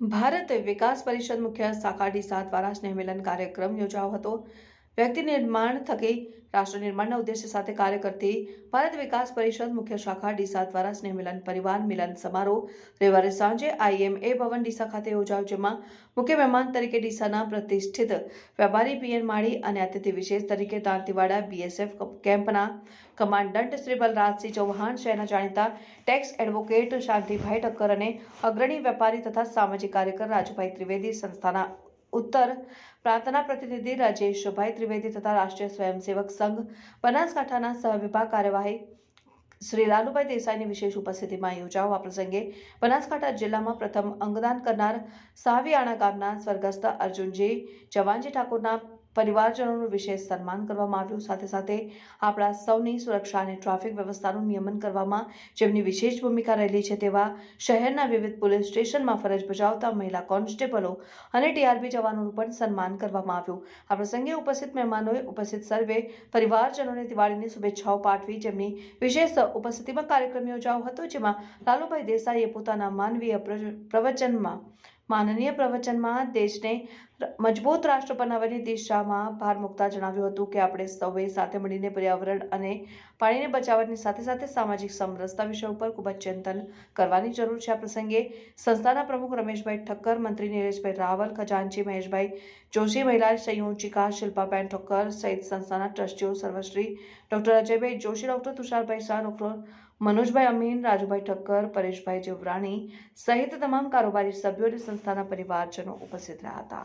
ભારત વિકાસ પરિષદ મુખ્ય શાખા ડીસા દ્વારા સ્નેહ મિલન કાર્યક્રમ યોજાયો હતો. વ્યક્તિ નિર્માણ થકી રાષ્ટ્ર નિર્માણના ઉદ્દેશ્ય સાથે કાર્ય કરતી ભારત વિકાસ પરિષદ મુખ્ય શાખા ડીસા દ્વારા સ્નેહ મિલન પરિવાર મિલન સમારોહ રવિવારે સાંજે આઈએમએ ભવન ડીસા ખાતે યોજાયો, જેમાં મુખ્ય મહેમાન તરીકે ડીસાના પ્રતિષ્ઠિત વેપારી પીએન માળી અને અતિથિ વિશેષ તરીકે દાંતીવાડા બીએસએફ કેમ્પના કમાન્ડન્ટ શ્રી બલરાજસિંહ ચૌહાણ, શહેરના જાણીતા ટેક્સ એડવોકેટ શાંતિભાઈ ઠક્કર અને અગ્રણી વેપારી તથા સામાજિક કાર્યકર રાજુભાઈ ત્રિવેદી સંસ્થાના ઉત્તર પ્રાંતના પ્રતિનિધિ રાજેશભાઈ ત્રિવેદી તથા રાષ્ટ્રીય સ્વયંસેવક સંઘ બનાસકાંઠાના સહવિભાગ કાર્યવાહી શ્રી લાલુભાઈ દેસાઈની વિશેષ ઉપસ્થિતિમાં યોજાઓ. પ્રસંગે બનાસકાંઠા જિલ્લામાં પ્રથમ અંગદાન કરનાર સાવિયાણા ગામના સ્વર્ગસ્થ અર્જુનજી જવાનજી ઠાકોરના પરિવારજનોનું વિશેષ સન્માન કરવામાં આવ્યું. સાથે સાથે આપણા સૌની સુરક્ષા અને ટ્રાફિક વ્યવસ્થાનું નિયમન કરવામાં જેમની વિશેષ ભૂમિકા રહેલી છે તેવા શહેરના વિવિધ પોલીસ સ્ટેશનમાં ફરજ બજાવતા મહિલા કોન્સ્ટેબલો અને ટીઆરબી જવાનોનું પણ સન્માન કરવામાં આવ્યું. આ પ્રસંગે ઉપસ્થિત મહેમાનોએ ઉપસ્થિત સર્વે પરિવારજનોને દિવાળીની શુભેચ્છાઓ પાઠવી જેમની વિશેષ ઉપસ્થિતિમાં કાર્યક્રમ યોજાયો હતો, જેમાં લાલુભાઈ દેસાઈએ પોતાના માનવીય પ્ર- પ્રવચનમાં માનનીય પ્રવચનમાં દેશને મજબૂત રાષ્ટ્ર બનાવવાની દિશામાં ભાર મૂકતા જણાવ્યું હતું કે આપણે સૌએ સાથે મળીને પર્યાવરણ અને પાણીને બચાવવાની સાથે સાથે સામાજિક સમરસતા વિષય ઉપર ખૂબ જ ચિંતન કરવાની જરૂર છે. આ પ્રસંગે સંસ્થાના પ્રમુખ રમેશભાઈ ઠક્કર, મંત્રી નિરેશભાઈ રાવલ, ખજાનચી મહેશભાઈ જોશી, મહિલા સંયોજિકા શિલ્પાબેન ઠક્કર સહિત સંસ્થાના ટ્રસ્ટીઓ, સર્વશ્રી doctor Ajaybhai Joshi, doctor Tusharbhai Shah, doctor Manojbhai Amin, Rajubhai Thakkar, Pareshbhai Jivrani સહિત તમામ કારોબારી સભ્યો અને સંસ્થાના પરિવારજનો ઉપસ્થિત રહ્યા હતા.